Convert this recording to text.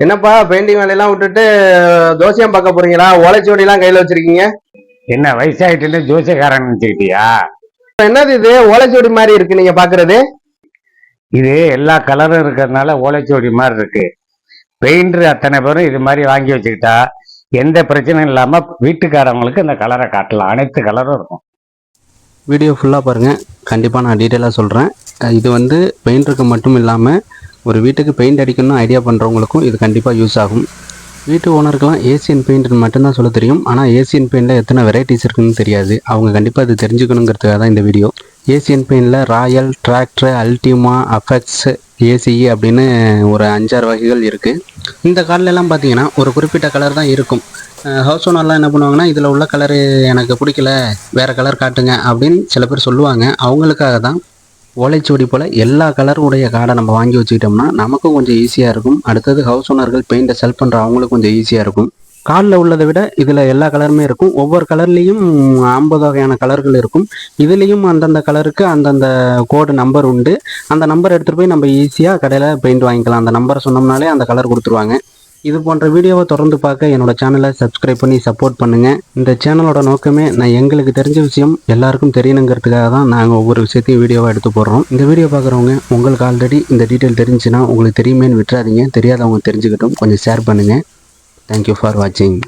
என்னப்பா பெயிண்டிங் வேலையெல்லாம் விட்டுட்டு தோசையம் பார்க்க போறீங்களா? ஓலைச்சுவடிலாம் கையில வச்சிருக்கீங்க? என்ன வயசாயிட்டுன்னு ஜோசியக்காரன் நினைச்சுக்கிட்டியா? என்னது இது? ஓலைச்சுவடி மாதிரி இருக்கு நீங்க பாக்குறது. இது எல்லா கலரும் இருக்கிறதுனால ஓலைச்சுவடி மாதிரி இருக்கு. பெயிண்டர் அத்தனை பேரும் இது மாதிரி வாங்கி வச்சுக்கிட்டா எந்த பிரச்சனையும் இல்லாம வீட்டுக்காரவங்களுக்கு இந்த கலரை காட்டலாம். அனைத்து கலரும் இருக்கும். வீடியோ ஃபுல்லாக பாருங்கள் கண்டிப்பாக நான் டீட்டெயிலாக சொல்கிறேன் இது வந்து பெயிண்டருக்கு மட்டும் இல்லாமல் ஒரு வீட்டுக்கு பெயிண்ட் அடிக்கணும்னு ஐடியா பண்ணுறவங்களுக்கும் இது கண்டிப்பாக யூஸ் ஆகும். வீட்டு ஓனருக்கெல்லாம் ஏசியன் பெயிண்ட்னு மட்டும்தான் சொல்ல தெரியும். ஆனால் ஏசியன் பெயிண்டில் எத்தனை வெரைட்டிஸ் இருக்குன்னு தெரியாது. அவங்க கண்டிப்பாக அது தெரிஞ்சுக்கணுங்கிறதுக்காக தான் இந்த video Asian பெயிண்டில் Royale Tractor Ultima effects ACE அப்படின்னு ஒரு அஞ்சாறு வகைகள் இருக்குது இந்த கார்ல பார்த்தீங்கன்னா ஒரு குறிப்பிட்ட கலர் தான் இருக்கும். ஹவுஸ் ஓனர்லாம் என்ன பண்ணுவாங்கன்னா இதில் உள்ள கலரு எனக்கு பிடிக்கல. வேறு கலர் காட்டுங்க. அப்படின்னு சில பேர் சொல்லுவாங்க. அவங்களுக்காக தான் ஓலைச்சுவடி போல் எல்லா கலர் உடைய கார்டை நம்ம வாங்கி வச்சுக்கிட்டோம்னா நமக்கும் கொஞ்சம் ஈஸியாக இருக்கும். அடுத்தது ஹவுஸ் ஓனர்கள் பெயிண்டை செல் பண்ணுற அவங்களுக்கும் கொஞ்சம் ஈஸியாக இருக்கும். காலில் உள்ளதை விட இதில் எல்லா கலருமே இருக்கும். ஒவ்வொரு கலர்லேயும் ஐம்பது வகையான கலர்கள் இருக்கும். இதுலேயும் அந்தந்த கலருக்கு அந்தந்த கோடு நம்பர் உண்டு. அந்த நம்பர் எடுத்துகிட்டு போய் நம்ம ஈஸியாக கடையில் பெயிண்ட் வாங்கிக்கலாம். அந்த நம்பரை சொன்னோம்னாலே அந்த கலர் கொடுத்துருவாங்க. இது போன்ற வீடியோவை தொடர்ந்து பார்க்க என்னோட சேனலை சப்ஸ்கிரைப் பண்ணி சப்போர்ட் பண்ணுங்க. இந்த சேனலோட நோக்கமே நான் எங்களுக்கு தெரிஞ்ச விஷயம் எல்லாருக்கும் தெரியணுங்கிறதுக்காக தான் நாங்கள் ஒவ்வொரு விஷயத்தையும் வீடியோவாக எடுத்து போடுறோம். இந்த வீடியோ பார்க்குறவங்க உங்களுக்கு ஆல்ரெடி இந்த டீட்டெயில் தெரிஞ்சுன்னா உங்களுக்கு தெரியுமேன்னு விட்டுறாதீங்க. தெரியாதவங்க தெரிஞ்சுக்கிட்டும். கொஞ்சம் ஷேர் பண்ணுங்கள் தேங்க்யூ ஃபார் வாட்சிங்